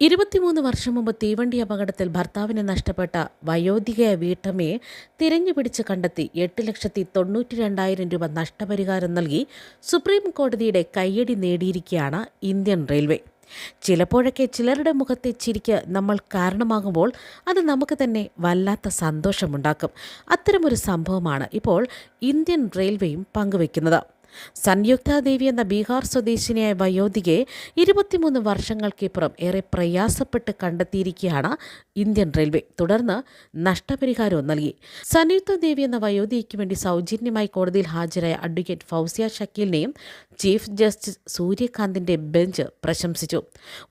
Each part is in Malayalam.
ഇരുപത്തിമൂന്ന് വർഷം മുമ്പ് തീവണ്ടി അപകടത്തിൽ ഭർത്താവിനെ നഷ്ടപ്പെട്ട വയോധികയ വീട്ടമ്മയെ തിരഞ്ഞുപിടിച്ച് കണ്ടെത്തി എട്ട് ലക്ഷത്തി തൊണ്ണൂറ്റി രണ്ടായിരം രൂപ നഷ്ടപരിഹാരം നൽകി സുപ്രീം കോടതിയുടെ കയ്യടി നേടിയിരിക്കുകയാണ് ഇന്ത്യൻ റെയിൽവേ. ചിലപ്പോഴൊക്കെ ചിലരുടെ മുഖത്തെ ചിരിക്ക് നമ്മൾ കാരണമാകുമ്പോൾ അത് നമുക്ക് തന്നെ വല്ലാത്ത സന്തോഷമുണ്ടാക്കും. അത്തരമൊരു സംഭവമാണ് ഇപ്പോൾ ഇന്ത്യൻ റെയിൽവേയും പങ്കുവെക്കുന്നത് സംയുക്ത ദേവി എന്ന ബീഹാർ സ്വദേശിനിയായ വയോധികയെ ഇരുപത്തിമൂന്ന് വർഷങ്ങൾക്കിപ്പുറം ഏറെ പ്രയാസപ്പെട്ട് കണ്ടെത്തിയിരിക്കുകയാണ് ഇന്ത്യൻ റെയിൽവേ. തുടർന്ന് നഷ്ടപരിഹാരവും നൽകി. സംയുക്ത ദേവി എന്ന വയോധികയ്ക്ക് വേണ്ടി സൗജന്യമായി കോടതിയിൽ ഹാജരായ അഡ്വക്കേറ്റ് ഫൗസിയ ഷക്കീലിനെയും ചീഫ് ജസ്റ്റിസ് സൂര്യകാന്തിന്റെ ബെഞ്ച് പ്രശംസിച്ചു.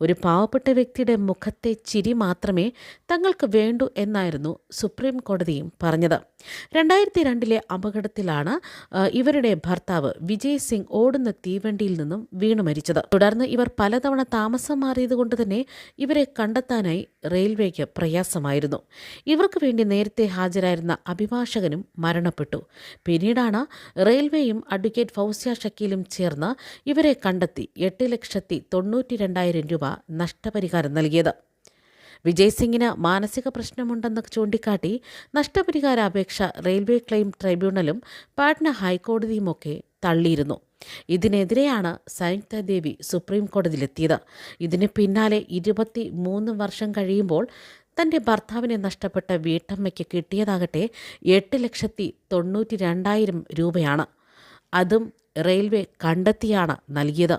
ഒരു പാവപ്പെട്ട വ്യക്തിയുടെ മുഖത്തെ ചിരി മാത്രമേ തങ്ങൾക്ക് വേണ്ടൂ എന്നായിരുന്നു സുപ്രീം കോടതിയും പറഞ്ഞത്. രണ്ടായിരത്തി രണ്ടിലെ അപകടത്തിലാണ് ഇവരുടെ ഭർത്താവ് വിജയ് സിംഗ് ഓടുന്ന തീവണ്ടിയിൽ നിന്നും വീണു മരിച്ചത്. തുടർന്ന് ഇവർ പലതവണ താമസം മാറിയതുകൊണ്ട് തന്നെ ഇവരെ കണ്ടെത്താനായി റെയിൽവേക്ക് പ്രയാസമായിരുന്നു. ഇവർക്ക് വേണ്ടി നേരത്തെ ഹാജരായിരുന്ന അഭിഭാഷകനും മരണപ്പെട്ടു. പിന്നീടാണ് റെയിൽവേയും അഡ്വക്കേറ്റ് ഫൗസിയ ഷക്കീലും ചേർന്ന് ഇവരെ കണ്ടെത്തി എട്ട് ലക്ഷത്തി തൊണ്ണൂറ്റി രണ്ടായിരം രൂപ നഷ്ടപരിഹാരം നൽകിയത്. വിജയ് സിംഗിന് മാനസിക പ്രശ്നമുണ്ടെന്ന് ചൂണ്ടിക്കാട്ടി നഷ്ടപരിഹാര അപേക്ഷ റെയിൽവേ ക്ലെയിം ട്രൈബ്യൂണലും പാട്ന ഹൈക്കോടതിയുമൊക്കെ തള്ളിയിരുന്നു. ഇതിനെതിരെയാണ് സംയുക്ത ദേവി സുപ്രീം കോടതിയിലെത്തിയത്. ഇതിന് പിന്നാലെ ഇരുപത്തി മൂന്ന് വർഷം കഴിയുമ്പോൾ തന്റെ ഭർത്താവിനെ നഷ്ടപ്പെട്ട വീട്ടമ്മയ്ക്ക് കിട്ടിയതാകട്ടെ എട്ട് ലക്ഷത്തി തൊണ്ണൂറ്റി രണ്ടായിരം രൂപയാണ്. അതും റെയിൽവേ കണ്ടെത്തിയാണ് നൽകിയത്.